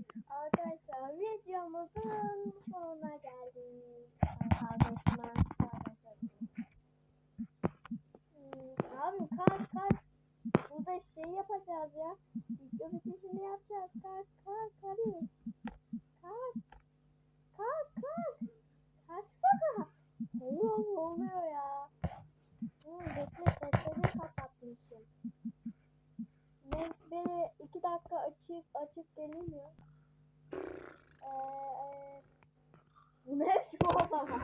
Arkadaşlar videomuzun sonuna geldik. Arkadaşlar. Hmm, abi kalk kalk. Burada şey yapacağız ya. Video bitişini yapacağız. Kalk kalk hadi. Kalk. Kalk kalk. Kalksana. Mu oluyor ya. Hmm, bekle sesleri kapatmışım. Ben, beni dakika açık açık gelmiyor. Eee bu ne hepsi o zaman.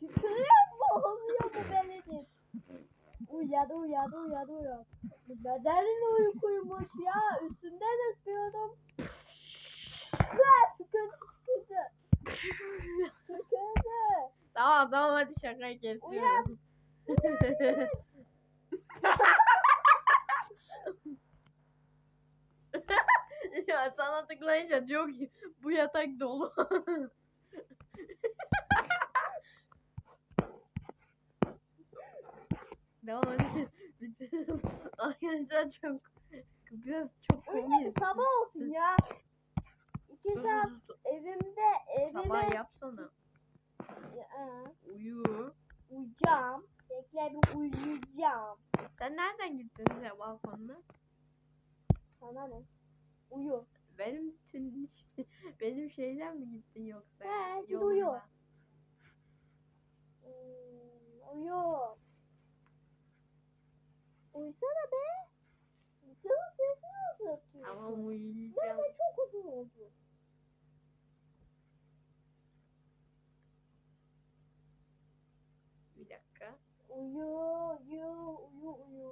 Çıkıyor mu? Oluyor mu bellidir. Uyadı uyadı uyadı uyadı. Bu ne derin uykuymuş ya. Üstünden ısıyordum. Sıkıntı sıkıntı. Sıkıntı. Tamam tamam hadi şaka Uyan. kesiyorum. ya sana tıklayınca diyor ki bu yatak dolu. Devam. Bitirelim. Arkadaşlar çok biraz çok komik. sabah olsun ya. İki Dur, saat dur, dur. evimde evime Sabah yapsana. Ya, Uyu. uyuyacağım. Bir uyuyacağım. Sen nereden gittin ya balkonda? Sana ne? Uyu. Benim tün- benim şeyden mi gittin yoksa? He, git uyu. Hmm, uyu. Uyusana be. Senin sesini azaltıyor. Tamam uyuyacağım. Nerede çok uzun oldu. Bir dakika. Uyu, uyu, uyu, uyu.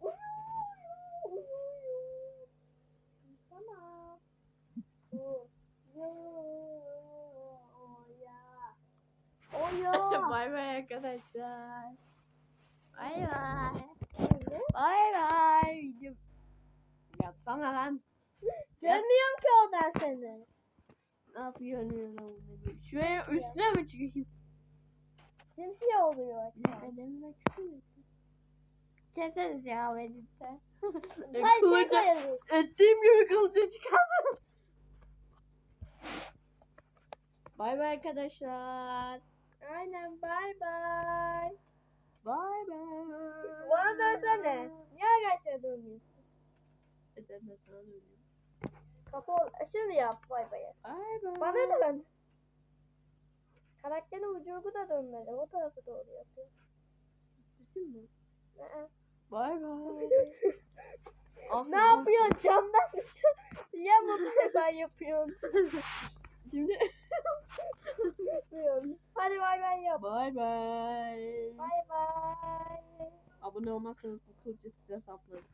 Uyu, uyu, uyu, uyu. Uyusana. Uyu, uya. Uyu. bay bay arkadaşlar. Bay bay. Bay bay. Video. Yatsana lan. Görmüyorum ki oradan seni. Ne yapıyorsun? Şuraya üstüne mi çıkayım? Simsiyah oluyor. Bedenime çıkıyor. Keseriz ya Edit'te. Her şey koyarız. Ettiğim gibi kılıcı çıkardım. Bay bay arkadaşlar. Aynen bay bay. Bay bay. Bana dönsene. Niye arkadaşlar dönmüyorsun? Ben de sana dönüyorum. Kapı ol. Şimdi yap bay bay. Bay bay. Bana dön. Karakterin ucu da dönmeli. O tarafı doğru yapıyor. Düşün mü? Ee, Bay bay. ne yapıyorsun camdan dışarı? Ya bu ben yapıyorsun. Şimdi Yapıyorum. Hadi bay bay yap. bay bay. Bay bay. Abone olmazsanız bu kılıcı size saplarım.